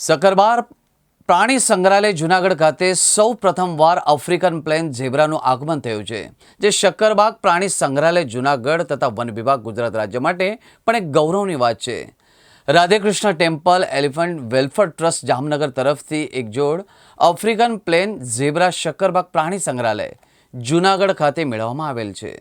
સકરબાર પ્રાણી સંગ્રહાલય જુનાગઢ ખાતે સૌ પ્રથમવાર આફ્રિકન પ્લેન ઝેબ્રાનું આગમન થયું છે, જે શક્કરબાગ પ્રાણી સંગ્રહાલય જુનાગઢ તથા વન વિભાગ ગુજરાત રાજ્ય માટે પણ એક ગૌરવની વાત છે. Radhekrishna temple elephant welfare trust Jamnagar તરફથી એક જોડ આફ્રિકન પ્લેન ઝેબ્રા શક્કરબાગ પ્રાણી સંગ્રહાલય જુનાગઢ ખાતે મેળવવામાં આવેલ છે.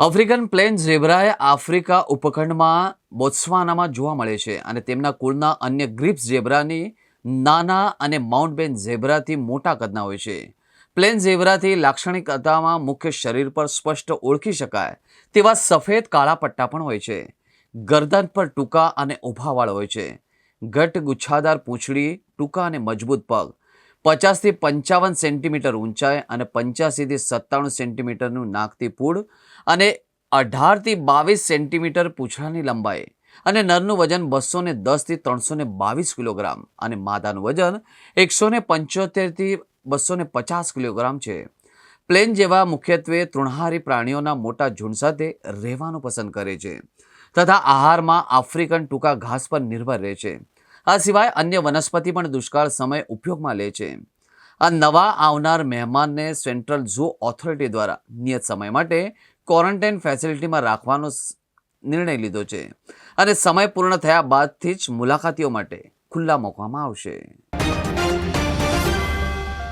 આફ્રિકન પ્લેન ઝેબ્રાએ આફ્રિકા ઉપખંડમાં બોત્સવાનામાં જોવા મળે છે અને તેમના કુળના અન્ય ગ્રીપ્સ ઝેબ્રાની નાના અને માઉન્ટબેન ઝેબ્રાથી મોટા કદના હોય છે. પ્લેન ઝેબ્રાથી લાક્ષણિકતામાં મુખ્ય શરીર પર સ્પષ્ટ ઓળખી શકાય તેવા સફેદ કાળા પટ્ટા પણ હોય છે. ગરદન પર ટૂંકા અને ઊભાવાળ હોય છે. ઘટ ગુચ્છાદાર પૂંછડી, ટૂંકા અને મજબૂત પગ. પચાસથી પંચાવન સેન્ટીમીટર ઊંચાઈ અને પંચ્યાસીથી સત્તાણું સેન્ટીમીટરનું નાકથી પૂળ અને અઢારથી બાવીસ સેન્ટીમીટર પૂંછડાની લંબાઈ અને નરનું વજન બસો ને દસથી ત્રણસો ને બાવીસ કિલોગ્રામ અને માદાનું વજન એકસો ને પંચોતેરથી બસો ને પચાસ કિલોગ્રામ છે. પ્લેન જેવા મુખ્યત્વે તૃણહારી પ્રાણીઓના મોટા ઝુંડ સાથે રહેવાનું પસંદ કરે છે તથા આહારમાં આફ્રિકન ટૂંકા ઘાસ પર નિર્ભર રહે છે. આ સિવાય અન્ય વનસ્પતિ પણ દુષ્કાળ સમય ઉપયોગમાં લે છે. આ નવા આવનાર મહેમાનને સેન્ટ્રલ ઝૂ ઓથોરિટી દ્વારા નિયત સમય માટે ક્વોરન્ટાઇન ફેસિલિટીમાં રાખવાનો નિર્ણય લીધો છે અને સમય પૂર્ણ થયા બાદથી જ મુલાકાતીઓ માટે ખુલ્લા મૂકવામાં આવશે.